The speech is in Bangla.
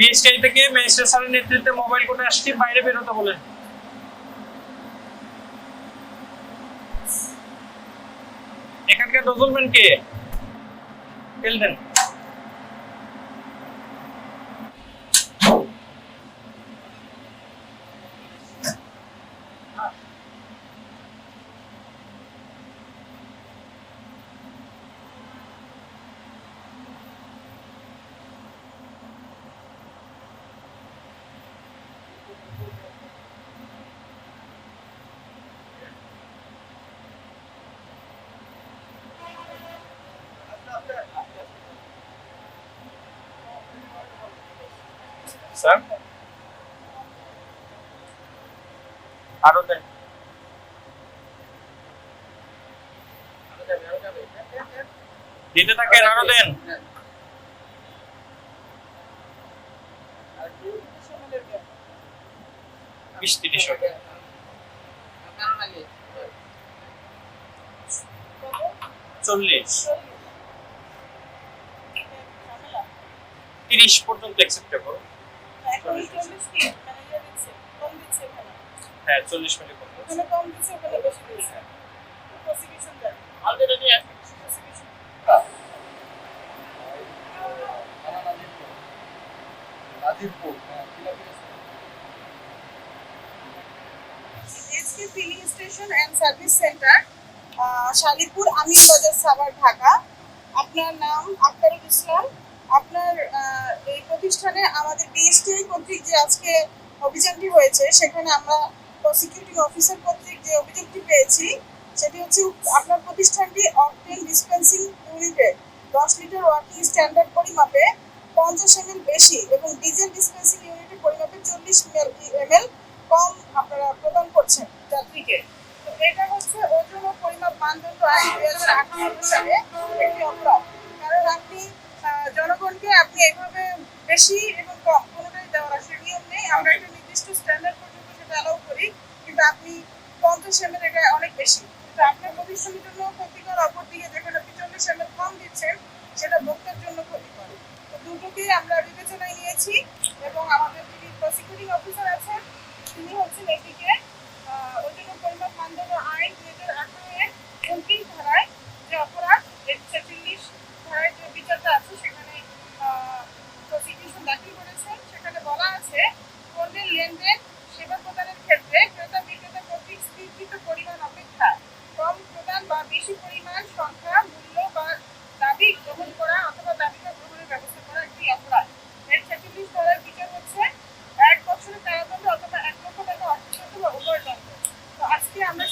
পিএসটিআই থেকে ম্যাজিস্ট্রেট স্যারের নেতৃত্বে মোবাইল কোর্টে আসছি, বাইরে বেরোতে বলেন। এখানকার নজরুলম্যান কে? তেল দেন স্যার? আরও দেন। দিতে থাকেন আরও দেন। বিশ তিরিশ চল্লিশ। তিরিশ পর্যন্ত অ্যাকসেপ্টেবল হ্যাঁ station and service center Shalipur Amir Bazar Savar Dhaka. আপনার নাম আক্তারুল ইসলাম। আপনার এই প্রতিষ্ঠানে আমাদের বিএসটিআই কর্তৃক যে আজকে অভিযানটি হয়েছে, সেখানে আমরা প্রসিকিউটিং অফিসার কর্তৃক যে অভিযোগটি পেয়েছি, সেটি হচ্ছে আপনার প্রতিষ্ঠানটি অকটেন ডিসপেন্সিং ইউনিটে দশ লিটার ওয়ার্কিং স্ট্যান্ডার্ড পরিমাপে পঞ্চাশ এম বেশি এবং ডিজেল ডিসপেন্সিং ইউনিটের পরিমাপে চল্লিশ এম কম আপনারা প্রদান করছেন যাত্রীকে। তো এটা হচ্ছে ওজন পরিমাপ মানদণ্ড আইন দুই হাজার আঠারো সালে একটি অপরাধ। কারণ আপনি জনগণকে আপনি এভাবে বেশি এবং কম কোনোটাই দেওয়ার আসলে নিয়ম নেই। আমরা একটা নির্দিষ্ট স্ট্যান্ডার্ড পর্যন্ত সেটা অ্যালাউ করি, কিন্তু আপনি পঞ্চাশ এম এটা অনেক বেশি। কিন্তু আপনার প্রতিষ্ঠানের জন্য ক্ষতিকর, অপরদিকে যেখানে আপনি চল্লিশ এম কম দিচ্ছেন, সেটা ভোক্তার জন্য ক্ষতিকর। তো দুটোকেই আমরা বিবেচনায় নিয়েছি এবং আমাদের যিনি প্রসিকিউটিং অফিসার আছেন, তিনি হচ্ছেন এটিকে বেশি পরিমাণ সংখ্যা, মূল্য বা দাবি গ্রহণ করা অথবা দাবিটা গ্রহণের ব্যবস্থা করা একটি অপরাধ। এর হচ্ছে এক বছরের কারাদণ্ড অথবা এক লক্ষ টাকা অর্থদণ্ড বা উভয় তো আজকে আমরা